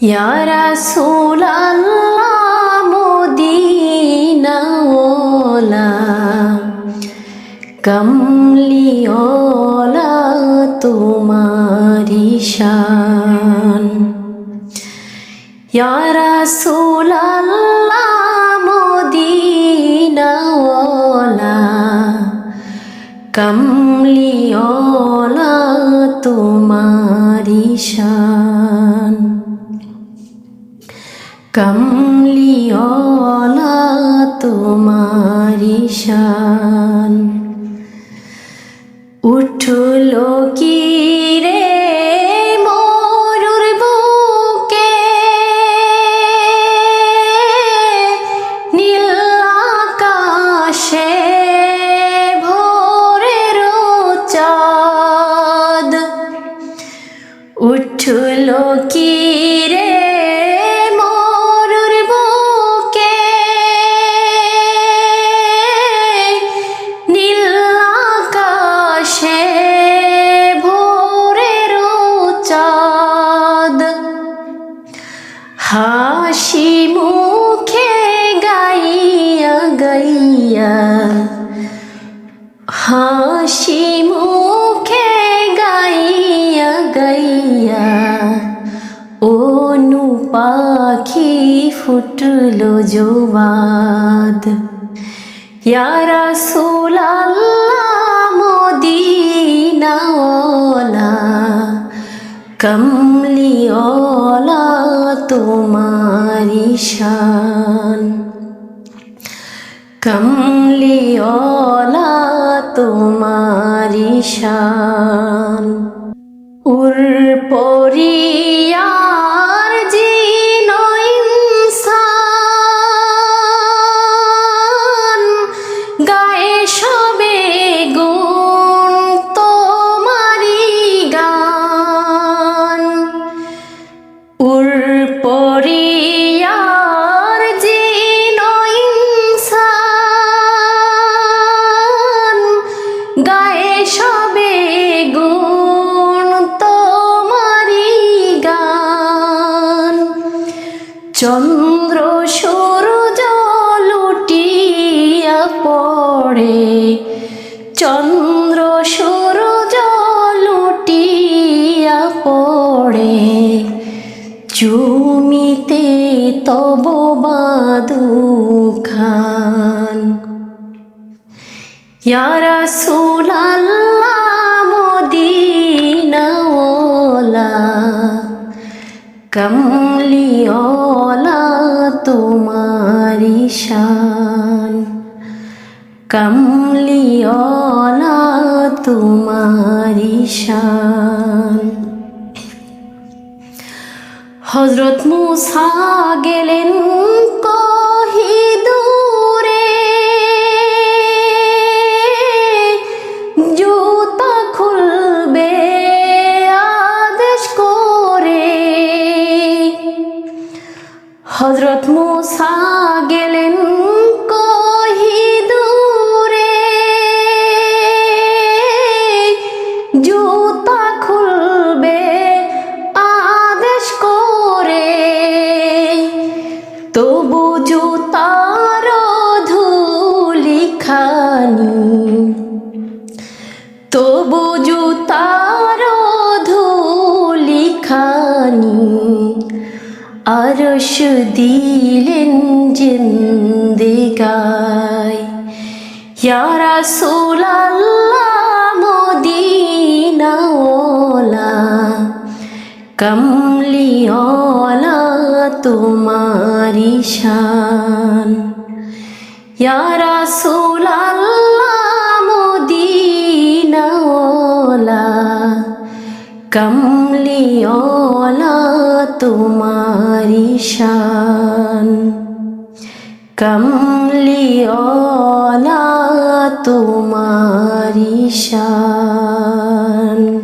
ইয়া রাসূলাল্লাহ মদিনাওয়ালা কমলিওয়ালা তোমারি শান ইয়া রাসূলাল্লাহ মদিনাওয়ালা কমলিওয়ালা তোমারি শান কমলিওয়ালা তোমারি শান। উঠল কি রে মরুর বুকে? নীল আকাশে ভোরের চাঁদ। উঠল কি হাসি মুখে গাইয়া গাইয়া অনু পাখি ফুটলো জোবাদ। ইয়ারা সোলাল্লাহ মদিনাওয়ালা কমলিওয়ালা তোমারি শান। কমলিওয়ালা তোমারি শান। উর পরিয়ার চন্দ্র সূর্য লুটিয়া পড়ে। চন্দ্র সূর্য লুটিয়া পড়ে। চুমিতে তব বাদু খান। ইয়া রাসূলাল্লাহ মদিনাওয়ালা কমলিওয়ালা তোমারি কমলি অলা তোমারি শান হজরত মুসা গেলেন কহিদুরে হজরত মুসা গেলেন কহিদুরে জুতা আরশ দিলেন জিন্দিগায়। ইয়া রাসূলাল্লাহ মদিনাওয়ালা কমলিওয়ালা তোমারি শান। ইয়া রাসূলাল্লাহ কমলিওয়ালা তোমারি শান। কমলিওলা তোমারি শান।